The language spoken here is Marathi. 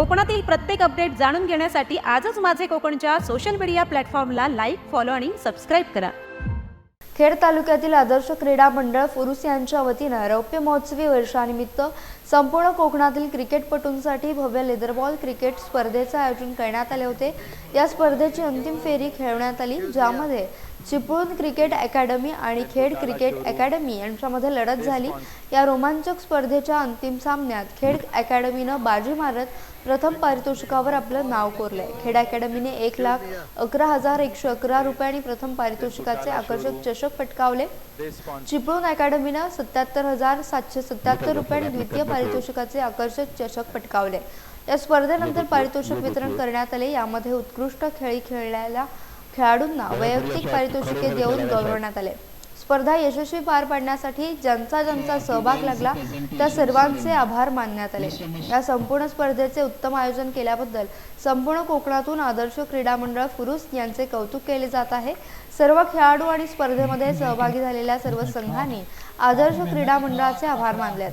कोकणातील प्रत्येक अपडेट जाणून घेण्यासाठी आजच माझे कोकणच्या सोशल मीडिया प्लॅटफॉर्मला लाईक फॉलो आणि सबस्क्राईब करा. खेड तालुक्यातील आदर्श क्रीडा मंडळ फुरुस यांच्या वतीनं रौप्य महोत्सवी वर्षानिमित्त संपूर्ण कोकणातील क्रिकेटपटूंसाठी भव्य लेदरबॉल क्रिकेट स्पर्धेचं आयोजन करण्यात आले होते. या स्पर्धेची अंतिम फेरी खेळवण्यात आली ज्यामध्ये चिपळूण क्रिकेट अकॅडमी आणि खेड क्रिकेट अकॅडमी यांच्यामध्ये लढत झाली. या रोमांचक स्पर्धेच्या अंतिम सामन्यात खेड अकॅडमीनं बाजी मारत प्रथम पारितोषिकावर आपलं नाव कोरलंय. खेड अकॅडमीने एक लाख अकरा हजार एकशे अकरा रुपये आणि प्रथम पारितोषिकाचे आकर्षक चषक पटकावले. चिपळूण अकॅडमीनं सत्याहत्तर हजार सातशे सत्याहत्तर रुपये आणि द्वितीय पारितोषिकाचे आकर्षक चषक पटकावले. या स्पर्धेनंतर पारितोषिक वितरण करण्यात आले. यामध्ये उत्कृष्ट खेळी खेळलेल्या खेळाडूंना वैयक्तिक पारितोषिके देऊन गौरवण्यात आले. स्पर्धा यशस्वी पार पाडण्यासाठी ज्यांचा ज्यांचा सहभाग लागला त्या सर्वांचे आभार मानण्यात आले. या संपूर्ण स्पर्धेचे उत्तम आयोजन केल्याबद्दल संपूर्ण कोकणातून आदर्श क्रीडा मंडळ फुरुस यांचे कौतुक केले जात आहे. सर्व खेळाडू आणि स्पर्धेमध्ये सहभागी झालेल्या सर्व संघांनी आदर्श क्रीडा मंडळाचे आभार मानले